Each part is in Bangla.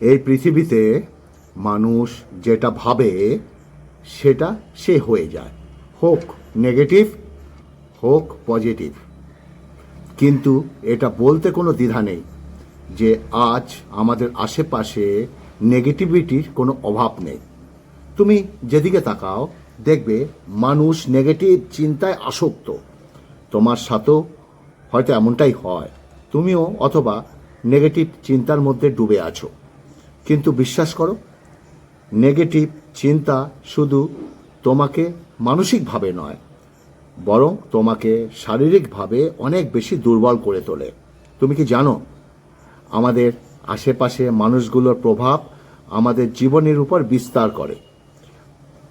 এই পৃথিবীতে মানুষ যেটা ভাবে, সেটা সে হয়ে যায়। হোক নেগেটিভ, হোক পজিটিভ। কিন্তু এটা বলতে কোনো দ্বিধা নেই যে আজ আমাদের আশেপাশে নেগেটিভিটির কোনো অভাব নেই। তুমি যেদিকে তাকাও, দেখবে মানুষ নেগেটিভ চিন্তায় আসক্ত। তোমার সাথেও হয়তো এমনটাই হয়। তুমিও অথবা নেগেটিভ চিন্তার মধ্যে ডুবে আছো। কিন্তু বিশ্বাস করো, নেগেটিভ চিন্তা শুধু তোমাকে মানসিকভাবে নয়, বরং তোমাকে শারীরিকভাবে অনেক বেশি দুর্বল করে তোলে। তুমি কি জানো, আমাদের আশেপাশে মানুষগুলোর প্রভাব আমাদের জীবনের উপর বিস্তার করে।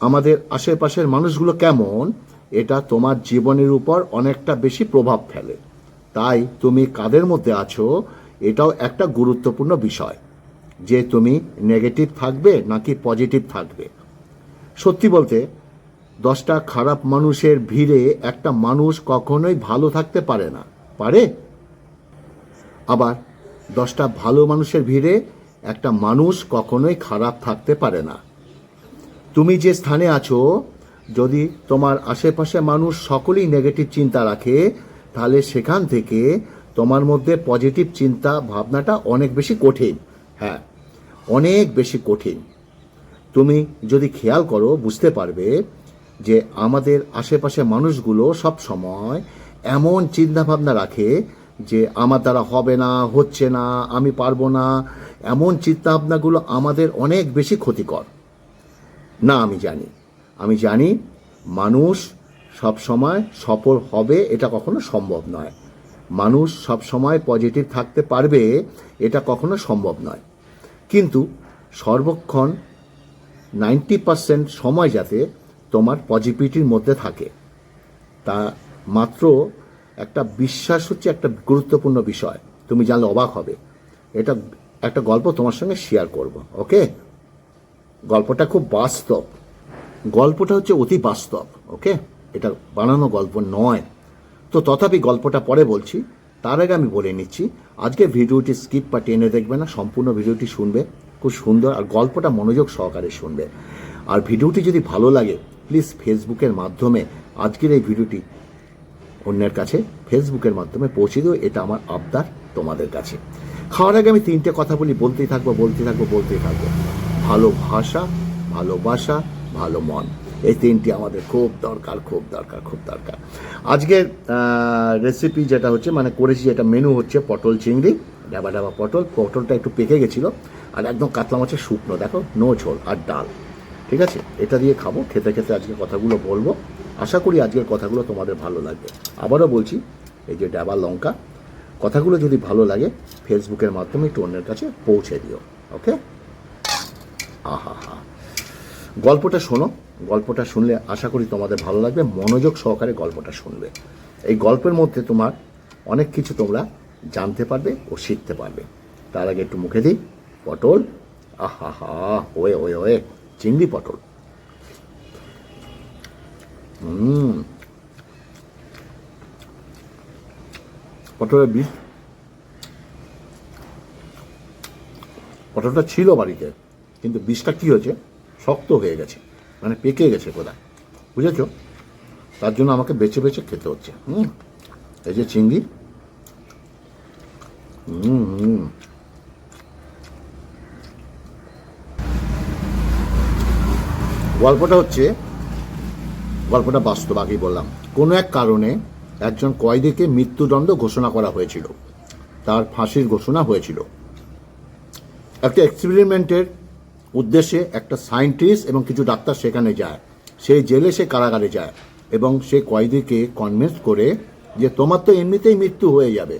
আমাদের আশেপাশের মানুষগুলো কেমন, এটা তোমার জীবনের উপর অনেকটা বেশি প্রভাব ফেলে। তাই তুমি কাদের মধ্যে আছো, এটাও একটা গুরুত্বপূর্ণ বিষয়। যে তুমি নেগেটিভ থাকবে নাকি পজিটিভ থাকবে। সত্যি বলতে, দশটা খারাপ মানুষের ভিড়ে একটা মানুষ কখনোই ভালো থাকতে পারে না। পারে? আবার, দশটা ভালো মানুষের ভিড়ে একটা মানুষ কখনোই খারাপ থাকতে পারে না। তুমি যে স্থানে আছো, যদি তোমার আশেপাশে মানুষ সকলেই নেগেটিভ চিন্তা রাখে, তাহলে সেখান থেকে তোমার মধ্যে পজিটিভ চিন্তা ভাবনাটা অনেক বেশি কঠিন। হ্যাঁ অনেক বেশি কঠিন। তুমি যদি খেয়াল করো, বুঝতে পারবে যে আমাদের আশেপাশে মানুষগুলো সব সময় এমন চিন্তা ভাবনা রাখে যে আমার দ্বারা হবে না, হচ্ছে না, আমি পারব না। এমন চিন্তা ভাবনাগুলো আমাদের অনেক বেশি ক্ষতিকর। না, আমি জানি। আমি জানি মানুষ সব সময় সফল হবে এটা কখনো সম্ভব নয়। মানুষ সব সময় পজিটিভ থাকতে পারবে এটা কখনো সম্ভব নয়। কিন্তু সর্বক্ষণ নাইনটি পার্সেন্ট সময় যাতে তোমার পজিটিভিটির মধ্যে থাকে। তা মাত্র একটা বিশ্বাস হচ্ছে একটা গুরুত্বপূর্ণ বিষয়। তুমি জানলে অবাক হবে। এটা একটা গল্প তোমার সঙ্গে শেয়ার করব, ওকে? গল্পটা খুব বাস্তব। গল্পটা হচ্ছে অতি বাস্তব, ওকে? এটা বানানো গল্প নয়। তো তথাপি গল্পটা পরে বলছি, তার আগে আমি বলে নিচ্ছি আজকে ভিডিওটি স্কিপ বা টেনে দেখবে না, সম্পূর্ণ ভিডিওটি শুনবে, খুব সুন্দর, আর গল্পটা মনোযোগ সহকারে শুনবে। আর ভিডিওটি যদি ভালো লাগে প্লিজ ফেসবুকের মাধ্যমে আজকের এই ভিডিওটি অন্যের কাছে ফেসবুকের মাধ্যমে পৌঁছে দিও, এটা আমার আবদার তোমাদের কাছে। খাওয়ার আগে আমি তিনটে কথা বলি, বলতেই থাকব বলতেই থাকব বলতেই থাকব। ভালো ভাষা, ভালোবাসা, ভালো মন। এই তিনটি আমাদের খুব দরকার খুব দরকার খুব দরকার। আজকের রেসিপি যেটা হচ্ছে মানে করেছি যেটা মেনু হচ্ছে পটল চিংড়ি ডাবা ডাবা পটল। পটলটা একটু পেকে গেছিল, আর একদম কাতলা মাছের শুকনো, দেখো, নো ঝোল আর ডাল, ঠিক আছে? এটা দিয়ে খাব, খেতে খেতে আজকে কথাগুলো বলব। আশা করি আজকের কথাগুলো তোমাদের ভালো লাগবে। আবারও বলছি, এই যে ডাবা লঙ্কা, কথাগুলো যদি ভালো লাগে ফেসবুকের মাধ্যমে একটু অন্যের কাছে পৌঁছে দিও ওকে আহা হা গল্পটা শোনো গল্পটা শুনলে আশা করি তোমাদের ভালো লাগবে। মনোযোগ সহকারে গল্পটা শুনবে। এই গল্পের মধ্যে তোমার অনেক কিছু তোমরা জানতে পারবে ও শিখতে পারবে। তার আগে একটু মুখে দিই। পটল। আহা হা ওয়ে ওয়ে ওয়ে, চিংড়ি পটল। হুম। পটলের বীজ। পটলটা ছিল বাড়িতে, কিন্তু বীজটা কি হয়েছে? শক্ত হয়ে গেছে। মানে পেকে গেছে কোথায়? বুঝেছ? তার জন্য আমাকে বেছে বেছে খেতে হচ্ছে। হুম? এই যে চিংড়ি। হুম হুম। গল্পটা হচ্ছে, গল্পটা বাস্তব, আগেই বললাম। কোনো এক কারণে একজন কয়েদিকে মৃত্যুদণ্ড ঘোষণা করা হয়েছিল। তার ফাঁসির ঘোষণা হয়েছিল। একটা এক্সপেরিমেন্টের উদ্দেশ্যে একটা সায়েন্টিস্ট এবং কিছু ডাক্তার সেখানে যায়। সেই জেলে সে কারাগারে যায় এবং সে কয়েদিকে কনভিন্স করে যে তোমার তো এমনিতেই মৃত্যু হয়ে যাবে।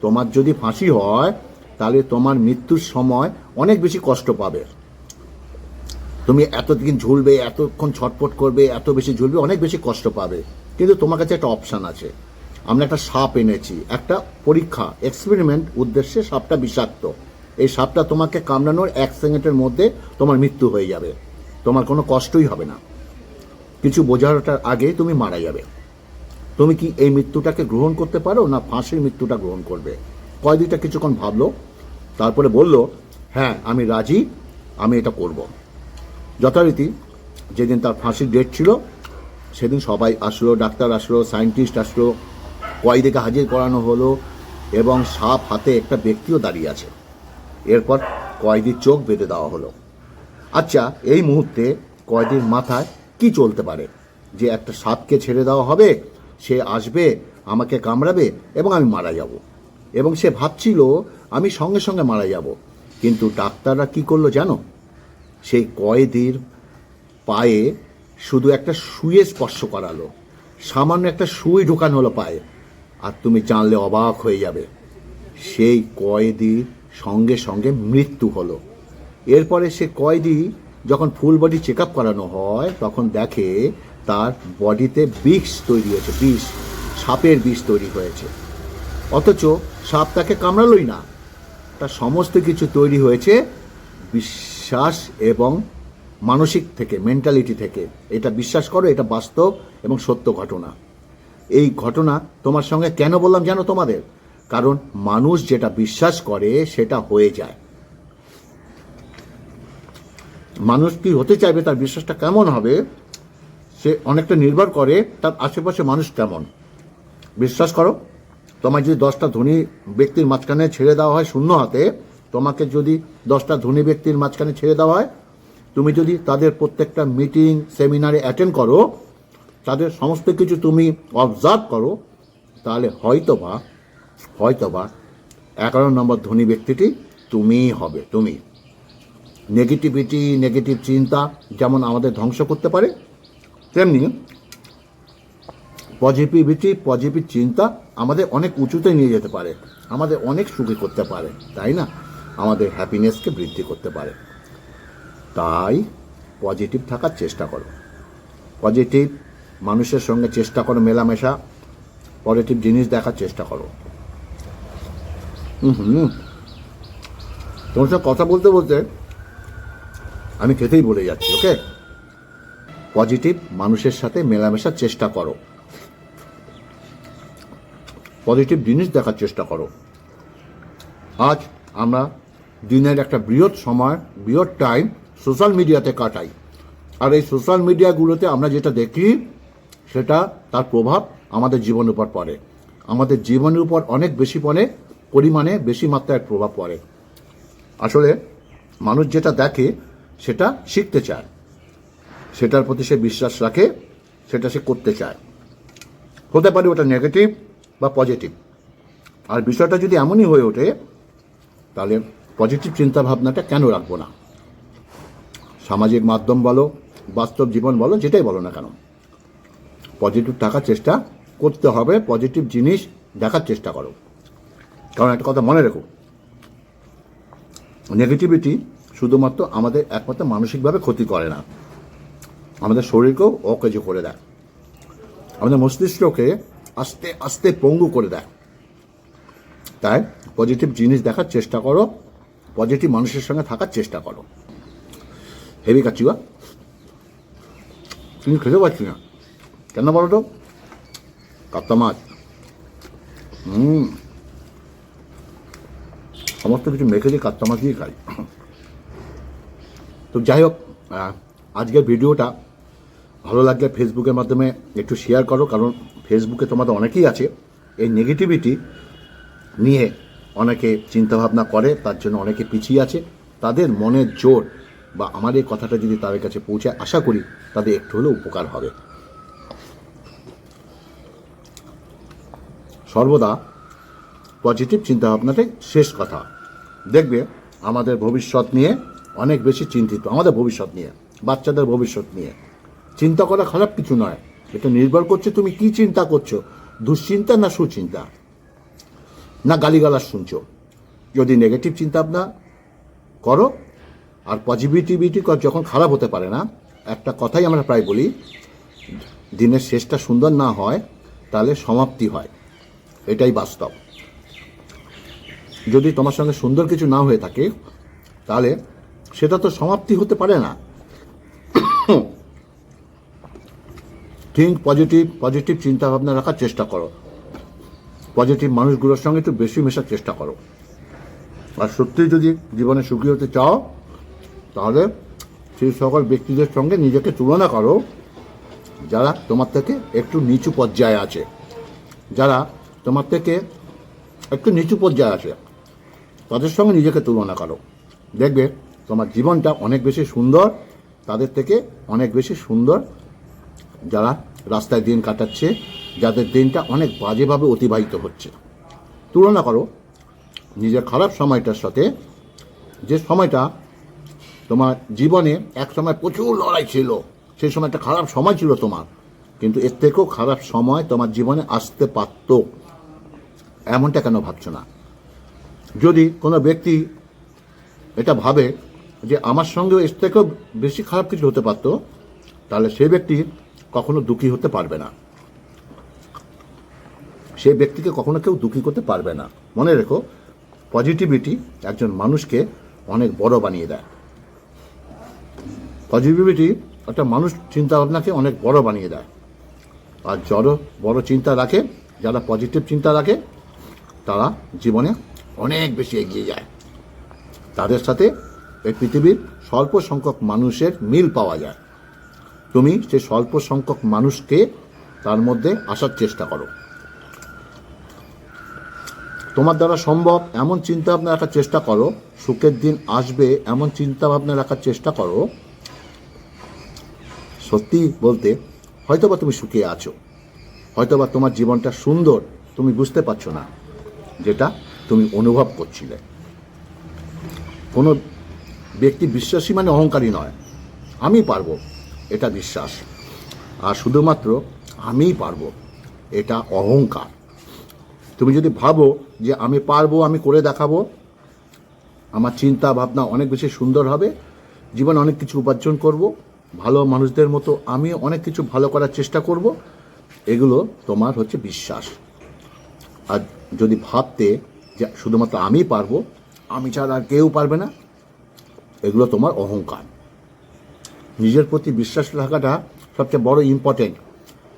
তোমার যদি ফাঁসি হয়, তাহলে তোমার মৃত্যুর সময় অনেক বেশি কষ্ট পাবে। তুমি এতদিন ঝুলবে, এতক্ষণ ছটফট করবে, এত বেশি ঝুলবে, অনেক বেশি কষ্ট পাবে। কিন্তু তোমার কাছে একটা অপশান আছে। আমরা একটা সাপ এনেছি। একটা পরীক্ষা এক্সপেরিমেন্ট উদ্দেশ্যে সাপটা বিষাক্ত। এই সাপটা তোমাকে কামড়ানোর এক সেকেন্ডের মধ্যে তোমার মৃত্যু হয়ে যাবে। তোমার কোনো কষ্টই হবে না। কিছু বোঝাটার আগে তুমি মারা যাবে। তুমি কি এই মৃত্যুটাকে গ্রহণ করতে পারো না ফাঁসির মৃত্যুটা গ্রহণ করবে? কয়েদিটা কিছুক্ষণ ভাবলো, তারপরে বলল হ্যাঁ আমি রাজি, আমি এটা করব। যথারীতি যেদিন তার ফাঁসির ডেট ছিল, সেদিন সবাই আসলো, ডাক্তার আসলো সায়েন্টিস্ট আসলো, কয়েদিকে হাজির করানো হলো এবং সাপ হাতে একটা ব্যক্তিও দাঁড়িয়ে আছে। এরপর কয়েদির চোখ বেঁধে দেওয়া হলো। আচ্ছা এই মুহূর্তে কয়েদির মাথায় কি চলতে পারে? যে একটা সাপকে ছেড়ে দেওয়া হবে, সে আসবে, আমাকে কামড়াবে এবং আমি মারা যাব। এবং সে ভাবছিল, আমি সঙ্গে সঙ্গে মারা যাব। কিন্তু ডাক্তাররা কি করল জানো? সেই কয়েদির পায়ে শুধু একটা সুয়ে স্পর্শ করালো। সামান্য একটা সুই ঢোকানো হলো পায়ে। আর তুমি জানলে অবাক হয়ে যাবে। সেই কয়েদির সঙ্গে সঙ্গে মৃত্যু হলো। এরপরে সে কয়েদি যখন ফুল বডি চেক আপ করানো হয়, তখন দেখে তার বডিতে বিষ তৈরি হয়েছে, বিষ, সাপের বিষ তৈরি হয়েছে। অথচ সাপ তাকে কামড়ালোই না। তার সমস্ত কিছু তৈরি হয়েছে বিশ্বাস এবং মানসিক থেকে মেন্টালিটি থেকে। এটা বিশ্বাস করো, এটা বাস্তব এবং সত্য ঘটনা। এই ঘটনা তোমার সঙ্গে কেন বললাম জানো তোমাদের? কারণ মানুষ যেটা বিশ্বাস করে, সেটা হয়ে যায়। মানুষ কি হতে চাইবে, তার বিশ্বাসটা কেমন হবে, সে অনেকটা নির্ভর করে তার আশেপাশে মানুষ কেমন। বিশ্বাস করো তোমার যদি দশটা ধনী ব্যক্তির মাঝখানে ছেড়ে দেওয়া হয় শূন্য হাতে, তোমাকে যদি দশটা ধনী ব্যক্তির মাঝখানে ছেড়ে দেওয়া হয়, তুমি যদি তাদের প্রত্যেকটা মিটিং, সেমিনারে অ্যাটেন্ড করো, তাদের সমস্ত কিছু তুমি অবজার্ভ করো, তাহলে হয়তোবা হয়তোবা এগারো নম্বর ধনী ব্যক্তিটি তুমিই হবে, তুমি। নেগেটিভিটি নেগেটিভ চিন্তা যেমন আমাদের ধ্বংস করতে পারে, তেমনি পজিটিভিটি পজিটিভ চিন্তা আমাদের অনেক উঁচুতে নিয়ে যেতে পারে, আমাদের অনেক সুখী করতে পারে, তাই না? আমাদের হ্যাপিনেসকে বৃদ্ধি করতে পারে। তাই পজিটিভ থাকার চেষ্টা করো। পজিটিভ মানুষের সঙ্গে চেষ্টা করো, মেলামেশা। পজিটিভ জিনিস দেখার চেষ্টা করো। হুম। তোমার সঙ্গে কথা বলতে বলতে আমি খেতেই বলে যাচ্ছি, ওকে? পজিটিভ মানুষের সাথে মেলামেশার চেষ্টা করো। পজিটিভ জিনিস দেখার চেষ্টা করো। আজ আমরা দিনের একটা বৃহৎ সময়, বৃহৎ টাইম সোশ্যাল মিডিয়াতে কাটাই। আর এই সোশ্যাল মিডিয়াগুলোতে আমরা যেটা দেখি, সেটা তার প্রভাব আমাদের জীবনের উপর পড়ে। আমাদের জীবনের উপর অনেক বেশি পড়ে পরিমাণে বেশি মাত্রায় প্রভাব পড়ে। আসলে মানুষ যেটা দেখে, সেটা শিখতে চায়। সেটার প্রতি সে বিশ্বাস রাখে, সেটা সে করতে চায়। হতে পারে ওটা নেগেটিভ বা পজিটিভ আর বিষয়টা যদি এমনই হয়ে ওঠে, তাহলে পজিটিভ চিন্তা ভাবনাটা কেন রাখব না? সামাজিক মাধ্যম বলো, বাস্তব জীবন বলো, যেটাই বলো না কেন। পজিটিভ থাকার চেষ্টা করতে হবে পজিটিভ জিনিস দেখার চেষ্টা করো। কারণ একটা কথা মনে রেখো। নেগেটিভিটি শুধুমাত্র আমাদের একমাত্র মানসিকভাবে ক্ষতি করে না। আমাদের শরীরকেও অকেজো করে দেয়। আমাদের মস্তিষ্ককে আস্তে আস্তে পঙ্গু করে দেয়। তাই পজিটিভ জিনিস দেখার চেষ্টা করো পজিটিভ মানুষের সঙ্গে থাকার চেষ্টা করো। হেভি কাচ্ছি বা? তুমি খেতে পারছি না? কেন বলো তো? কাপ্তা মাছ হুম। সমস্ত কিছু মেখে দিয়ে মাছ দিয়ে খাই। তো যাই হোক আজকের ভিডিওটা ভালো লাগলে ফেসবুকের মাধ্যমে একটু শেয়ার করো, কারণ ফেসবুকে তোমাদের অনেকেই আছে। এই নেগেটিভিটি নিয়ে অনেকে চিন্তাভাবনা করে, তার জন্য অনেকে পিছিয়ে আছে। তাদের মনের জোর বা আমার এই কথাটা যদি তাদের কাছে পৌঁছায়, আশা করি তাদের একটু হলেও উপকার হবে। সর্বদা পজিটিভ চিন্তাভাবনাটাই শেষ কথা। দেখবে আমাদের ভবিষ্যৎ নিয়ে অনেক বেশি চিন্তিত, আমাদের ভবিষ্যৎ নিয়ে, বাচ্চাদের ভবিষ্যৎ নিয়ে। চিন্তা করা খারাপ কিছু নয়, এটা নির্ভর করছে তুমি কি চিন্তা করছ, দুশ্চিন্তা না সুচিন্তা? না গালিগালাজ শুনছো? যদি নেগেটিভ চিন্তা ভাবনা করো, আর পজিটিভিটি যখন খারাপ হতে পারে না, একটা কথাই আমরা প্রায় বলি, দিনের শেষটা সুন্দর না হয়, তাহলে সমাপ্তি হয়। এটাই বাস্তব। যদি তোমার সঙ্গে সুন্দর কিছু না হয়ে থাকে, তাহলে সেটা তো সমাপ্তি হতে পারে না। থিঙ্ক পজিটিভ পজিটিভ চিন্তা ভাবনা রাখার চেষ্টা করো। পজিটিভ মানুষগুলোর সঙ্গে একটু বেশি মেশার চেষ্টা করো। আর সত্যি যদি জীবনে সুখী হতে চাও, তাহলে সেই সকল ব্যক্তিদের সঙ্গে নিজেকে তুলনা করো, যারা তোমার থেকে একটু নিচু পর্যায়ে আছে। যারা তোমার থেকে একটু নিচু পর্যায়ে আছে। তাদের সঙ্গে নিজেকে তুলনা করো। দেখবে তোমার জীবনটা অনেক বেশি সুন্দর, তাদের থেকে অনেক বেশি সুন্দর যারা রাস্তায় দিন কাটাচ্ছে, যাদের দিনটা অনেক বাজেভাবে অতিবাহিত হচ্ছে। তুলনা করো নিজের খারাপ সময়টার সাথে। যে সময়টা তোমার জীবনে এক সময় প্রচুর লড়াই ছিল, সেই সময় একটা খারাপ সময় ছিল তোমার, কিন্তু এর থেকেও খারাপ সময় তোমার জীবনে আসতে পারত। এমনটা কেন ভাবছ না? যদি কোনো ব্যক্তি এটা ভাবে যে আমার সঙ্গেও এর থেকেও বেশি খারাপ কিছু হতে পারতো, তাহলে সেই ব্যক্তি কখনো দুঃখী হতে পারবে না। সেই ব্যক্তিকে কখনো কেউ দুঃখী করতে পারবে না। মনে রেখো পজিটিভিটি একজন মানুষকে অনেক বড় বানিয়ে দেয়। পজিটিভিটি একটা মানুষ চিন্তা ভাবনাকে অনেক বড় বানিয়ে দেয়। আর যারা বড় চিন্তা রাখে, যারা পজিটিভ চিন্তা রাখে, তারা জীবনে অনেক বেশি এগিয়ে যায়। তাদের সাথে এই পৃথিবীর স্বল্প সংখ্যক মানুষের মিল পাওয়া যায়। তুমি সেই স্বল্প সংখ্যক মানুষকে তার মধ্যে আসার চেষ্টা করো। তোমার দ্বারা সম্ভব এমন চিন্তা ভাবনা রাখার চেষ্টা করো, সুখের দিন আসবে এমন চিন্তা ভাবনা রাখার চেষ্টা করো। সত্যি বলতে, হয়তোবা তুমি সুখে আছো, হয়তোবা তোমার জীবনটা সুন্দর, তুমি বুঝতে পারছ না, যেটা তুমি অনুভব করছিলে। কোনো ব্যক্তি বিশ্বাসী মানে অহংকারী নয়। আমি পারব, এটা বিশ্বাস। আর শুধুমাত্র আমিই পারব, এটা অহংকার। তুমি যদি ভাবো যে আমি পারব, আমি করে দেখাবো, আমার চিন্তা ভাবনা অনেক বেশি সুন্দর হবে, জীবনে অনেক কিছু উপার্জন করব, ভালো মানুষদের মতো আমি অনেক কিছু ভালো করার চেষ্টা করব, এগুলো তোমার হচ্ছে বিশ্বাস। আর যদি ভাবতে যে শুধুমাত্র আমি পারব, আমি ছাড়া আর কেউ পারবে না। এগুলো তোমার অহংকার। নিজের প্রতি বিশ্বাস থাকাটা সবচেয়ে বড় ইম্পর্টেন্ট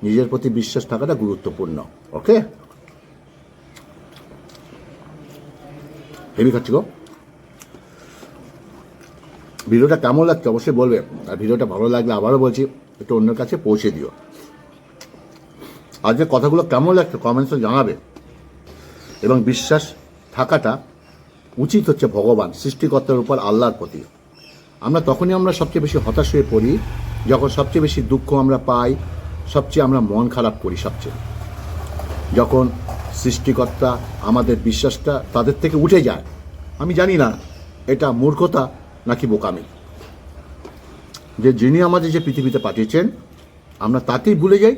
নিজের প্রতি বিশ্বাস থাকাটা গুরুত্বপূর্ণ ওকে হেভি খাচ্ছি গো। ভিডিওটা কেমন লাগছে অবশ্যই বলবে, আর ভিডিওটা ভালো লাগলে আবারও বলছি, একটু অন্যের কাছে পৌঁছে দিও। যে কথাগুলো কেমন লাগছে কমেন্টসে জানাবে। এবং বিশ্বাস থাকাটা উচিত হচ্ছে ভগবান, সৃষ্টিকর্তার উপর আল্লাহর প্রতি। আমরা তখনই আমরা সবচেয়ে বেশি হতাশ হয়ে পড়ি, যখন সবচেয়ে বেশি দুঃখ আমরা পাই, সবচেয়ে আমরা মন খারাপ করি সবচেয়ে। যখন সৃষ্টিকর্তা আমাদের বিশ্বাসটা তাদের থেকে উঠে যায়, আমি জানি না এটা মূর্খতা নাকি বোকামি। যে যিনি আমাদের যে পৃথিবীতে পাঠিয়েছেন, আমরা তাকেই ভুলে যাই,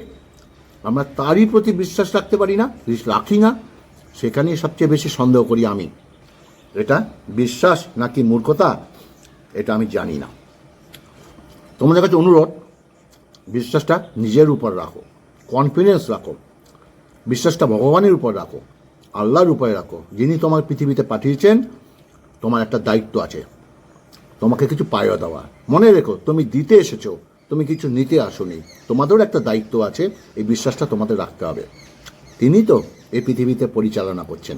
আমরা তারই প্রতি বিশ্বাস রাখতে পারি না রাখি না সেখানেই সবচেয়ে বেশি সন্দেহ করি আমি। এটা বিশ্বাস নাকি মূর্খতা? এটা আমি জানি না। তোমাদের কাছে অনুরোধ, বিশ্বাসটা নিজের উপর রাখো কনফিডেন্স রাখো, বিশ্বাসটা ভগবানের উপর রাখো, আল্লাহর উপরে রাখো। যিনি তোমার পৃথিবীতে পাঠিয়েছেন, তোমার একটা দায়িত্ব আছে। তোমাকে কিছু পাইয়া দেওয়া। মনে রেখো, তুমি দিতে এসেছ, তুমি কিছু নিতে আসোনি। তোমাদেরও একটা দায়িত্ব আছে, এই বিশ্বাসটা তোমাদের রাখতে হবে। তিনি তো এই পৃথিবীতে পরিচালনা করছেন।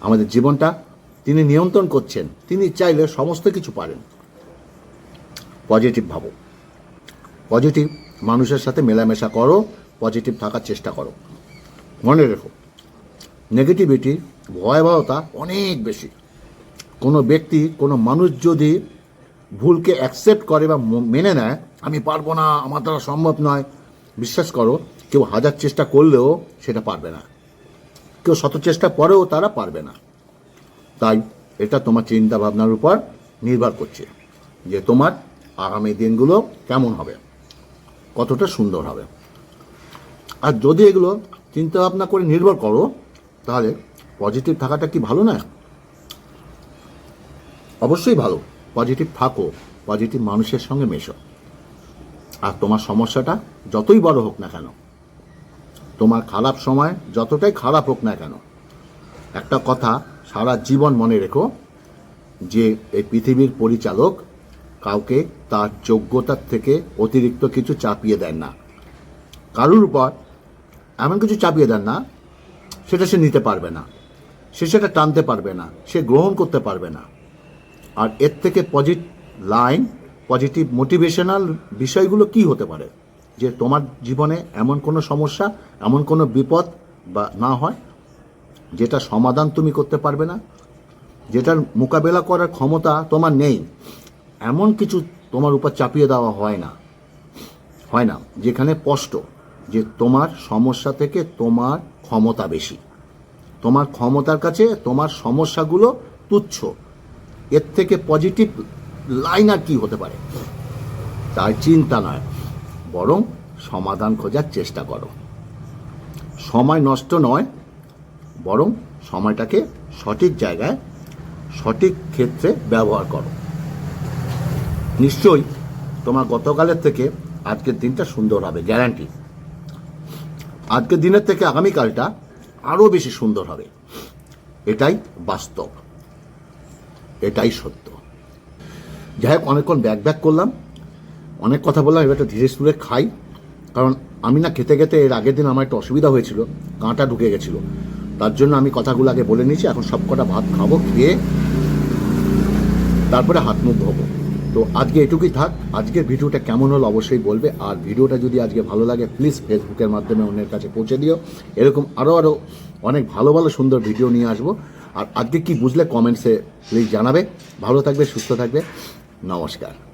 আমাদের জীবনটা তিনি নিয়ন্ত্রণ করছেন। তিনি চাইলে সমস্ত কিছু পারেন। পজিটিভ ভাবো। পজিটিভ মানুষের সাথে মেলামেশা করো, পজিটিভ থাকার চেষ্টা করো। মনে রেখো নেগেটিভিটি ভয়াবহতা অনেক বেশি। কোনো ব্যক্তি, কোনো মানুষ যদি ভুলকে অ্যাকসেপ্ট করে বা মেনে নেয়, আমি পারব না, আমার দ্বারা সম্ভব নয়, বিশ্বাস করো, কেউ হাজার চেষ্টা করলেও সেটা পারবে না। কেউ শত চেষ্টা পরেও তারা পারবে না। তাই এটা তোমার চিন্তা ভাবনার উপর নির্ভর করছে যে তোমার আগামী দিনগুলো কেমন হবে, কতটা সুন্দর হবে। আর যদি এগুলো চিন্তা ভাবনা করে নির্ভর করো, তাহলে পজিটিভ থাকাটা কি ভালো না অবশ্যই ভালো। পজিটিভ থাকো পজিটিভ মানুষের সঙ্গে মেশো। আর তোমার সমস্যাটা যতই বড় হোক না কেন তোমার খারাপ সময় যতটাই খারাপ হোক না কেন। একটা কথা সারা জীবন মনে রেখো যে এই পৃথিবীর পরিচালক কাউকে তার যোগ্যতার থেকে অতিরিক্ত কিছু চাপিয়ে দেন না। কারুর উপর এমন কিছু চাপিয়ে দেন না, সেটা সে নিতে পারবে না। সে সেটা টানতে পারবে না, সে গ্রহণ করতে পারবে না। আর এর থেকে পজিটিভ লাইন, পজিটিভ মোটিভেশনাল বিষয়গুলো কি হতে পারে? যে তোমার জীবনে এমন কোনো সমস্যা, এমন কোনো বিপদ বা না হয়, যেটা সমাধান তুমি করতে পারবে না, যেটার মোকাবেলা করার ক্ষমতা তোমার নেই, এমন কিছু তোমার উপর চাপিয়ে দেওয়া হয় না। হয় না, যেখানে স্পষ্ট যে তোমার সমস্যা থেকে তোমার ক্ষমতা বেশি। তোমার ক্ষমতার কাছে তোমার সমস্যাগুলো তুচ্ছ। এর থেকে পজিটিভ লাইন আর কি হতে পারে? তার চিন্তা নয়। বরং সমাধান খোঁজার চেষ্টা করো। সময় নষ্ট নয়, বরং সময়টাকে সঠিক জায়গায়, সঠিক ক্ষেত্রে ব্যবহার করো। নিশ্চয়ই তোমার গতকালের থেকে আজকের দিনটা সুন্দর হবে গ্যারান্টি আজকের দিনের থেকে আগামীকালটা আরও বেশি সুন্দর হবে। এটাই বাস্তব। এটাই সত্য। যাই হোক, অনেকক্ষণ ব্যাক ব্যাক করলাম। অনেক কথা বললাম, এবার একটু ধীরে সুরে খাই। কারণ আমি না খেতে খেতে এর আগের দিন আমার একটা অসুবিধা হয়েছিল, কাঁটা ঢুকে গেছিল। তার জন্য আমি কথাগুলো আগে বলে নিয়েছি, এখন সব কটা ভাত খাব, খেয়ে তারপরে হাত মুখ ধোবো। তো আজকে এটুকুই থাক, আজকের ভিডিওটা কেমন হলো অবশ্যই বলবে, আর ভিডিওটা যদি আজকে ভালো লাগে প্লিজ ফেসবুকের মাধ্যমে অন্যের কাছে পৌঁছে দিও। এরকম আরও আরও অনেক ভালো ভালো সুন্দর ভিডিও নিয়ে আসব। আর আজকে কি বুঝলে কমেন্টসে প্লিজ জানাবে। ভালো থাকবে, সুস্থ থাকবে। নমস্কার।